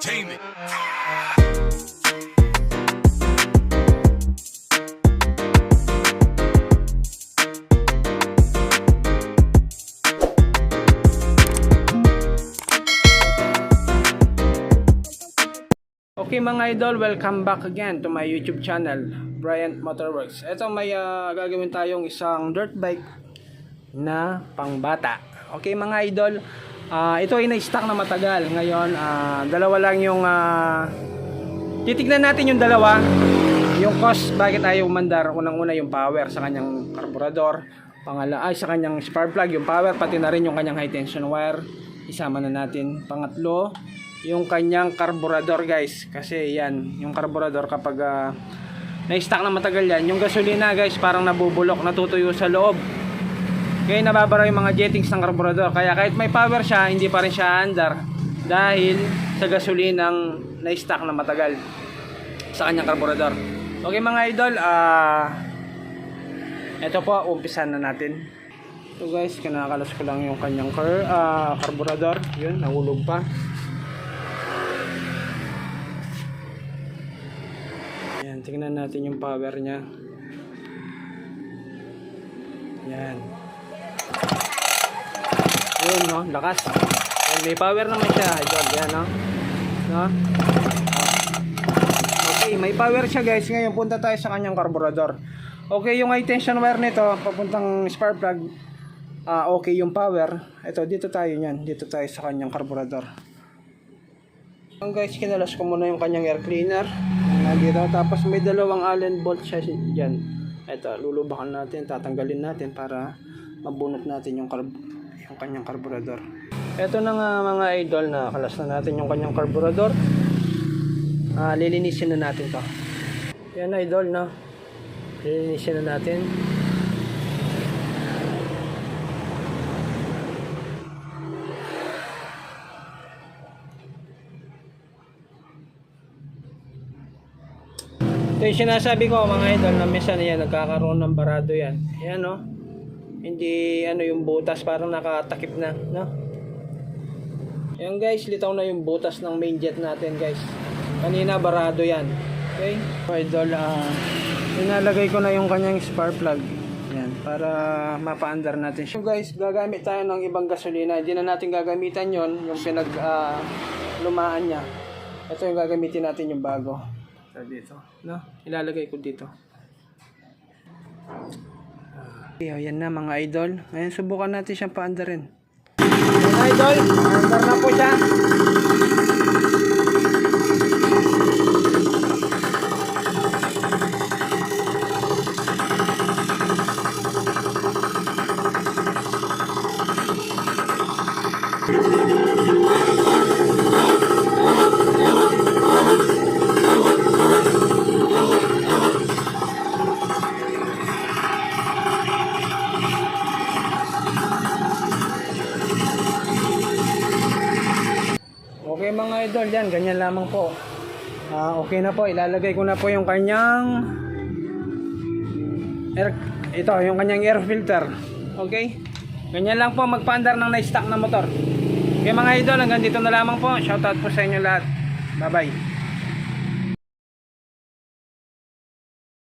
Entertainment. Okay mga idol, welcome back again to my YouTube channel, Bryant Motorworks. Ito may ah, gagawin tayong isang dirt bike na pangbata. Okay mga idol, ah, ito ay na-stock na matagal. Ngayon, ah, dalawa lang yung ah, titignan natin yung dalawa. Yung cost, bakit ayaw umandar? Unang-una yung power sa kanyang karburador. Pangala, ay sa kanyang spark plug, yung power, pati na rin yung kanyang high tension wire. Isama na natin. Pangatlo, yung kanyang karburador guys. Kasi yan, yung karburador kapag ah, na-stock na matagal yan, yung gasolina guys parang nabubulok, natutuyo sa loob. Kaya nababara yung mga jettings ng karburador. Kaya kahit may power siya, hindi pa rin siya andar. Dahil sa gasolinang na-stock na matagal sa kanyang karburador. Okay mga idol, ah ito po, umpisan na natin. So guys, kinakalas ko lang yung kanyang car, ah, karburador. Yun, nahulog pa. Yan, tingnan natin yung power niya. Yan. Yun, no? Lakas. Yan, may power naman siya, idol. Yan, no? No? Okay, may power siya guys. Ngayon, punta tayo sa kanyang karburador. Okay, yung high tension wire nito, papuntang spark plug, ah okay yung power. Ito, dito tayo yan. Dito tayo sa kanyang karburador. Ang guys, kinalas ko muna yung kanyang air cleaner. Dito. Tapos may dalawang allen bolt siya dyan. Ito, lulubakan natin, tatanggalin natin para mabunot natin yung, karb yung kanyang karburador. Ito na nga mga idol na kalas na natin yung kanyang karburador. Ah, lilinisin na natin to. Yan idol no. Lilinisin na natin. Ito yung sinasabi ko mga idol na minsan yan nagkakaroon ng barado yan. Yan no. Hindi ano yung butas parang nakatakip na, no? Yan guys, litaw na yung butas ng main jet natin guys. Kanina barado yan. Okay? So, idol, ah, inalagay ko na yung kanyang spark plug. Yan, para mapaandar natin siya. So guys, gagamit tayo ng ibang gasolina. Hindi na natin gagamitan yon yung pinag ah, lumaan niya. Ito yung gagamitin natin yung bago. So, dito. No? Ilalagay ko dito. Okay, oh, yan na mga idol. Ngayon subukan natin siyang paandarin. Mga idol, paandar na po siya. Okay mga idol, yan, ganyan lamang po. Ah, okay na po, ilalagay ko na po yung kanyang air, ito, yung kanyang air filter. Okay? Ganyan lang po magpaandar ng na-stock na motor. Okay mga idol, hanggang dito na lamang po. Shoutout po sa inyo lahat. Bye-bye.